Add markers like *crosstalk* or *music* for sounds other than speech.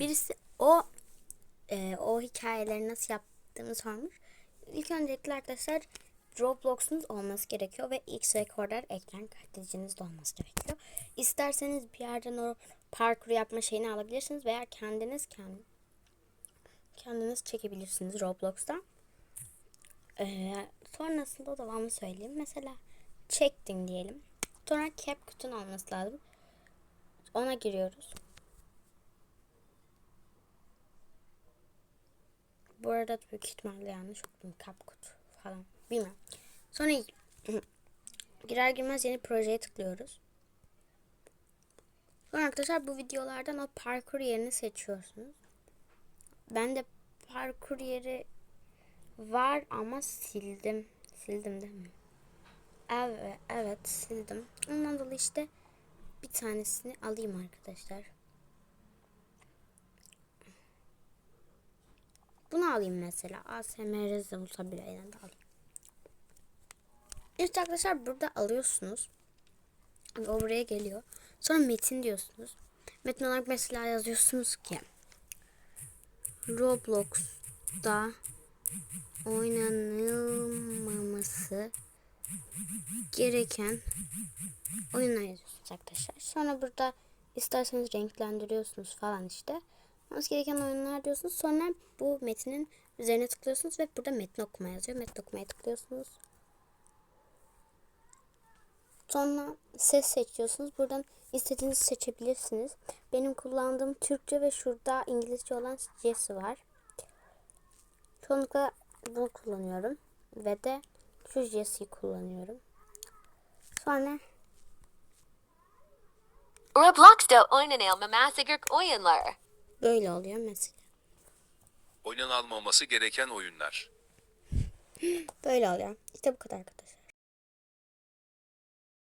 birisi o e, o hikayeleri nasıl yaptığını sormuş. İlk öncelikle arkadaşlar Roblox'unuz olması gerekiyor ve X rekorder ekran kartınız da olması gerekiyor. İsterseniz bir yerden o parkur yapma şeyini alabilirsiniz veya kendiniz kendi kendiniz çekebilirsiniz Roblox'ta. Ee, sonrasında devamlı söyleyeyim. Mesela çektin diyelim. Sonra CapCut'un olması lazım. Ona giriyoruz. Bu arada büyük ihtimalle yanlış okudum. CapCut falan. Bilmem. Sonra *clears throat* girer girmez yeni projeye tıklıyoruz. Sonra arkadaşlar bu videolardan o parkur yerini seçiyorsunuz. Ben de parkur yeri var ama sildim. Sildim değil mi? Evet, evet sildim. Ondan dolayı işte bir tanesini alayım arkadaşlar. Bunu alayım mesela. ASMR Zavulsa bile alayım. İşte arkadaşlar burada alıyorsunuz. O buraya geliyor. Sonra metin diyorsunuz. Metin olarak mesela yazıyorsunuz ki Roblox'ta oynanılmaması gereken oyunlar yazıyorsunuz arkadaşlar. Sonra burada isterseniz renklendiriyorsunuz falan işte. Olması gereken oyunlar diyorsunuz. Sonra bu metnin üzerine tıklıyorsunuz ve burada metin okuma yazıyor. Metin okumaya tıklıyorsunuz. Sonra ses seçiyorsunuz. Buradan istediğinizi seçebilirsiniz. Benim kullandığım Türkçe ve şurada İngilizce olan Jesse var. Çoğunlukla bunu kullanıyorum. Ve de şu Jesse'yi kullanıyorum. Sonra Roblox'ta oynanılmaması gereken oyunlar. Böyle oluyor mesela. Oynanılmaması gereken oyunlar. Böyle oluyor. İşte bu kadar arkadaşlar.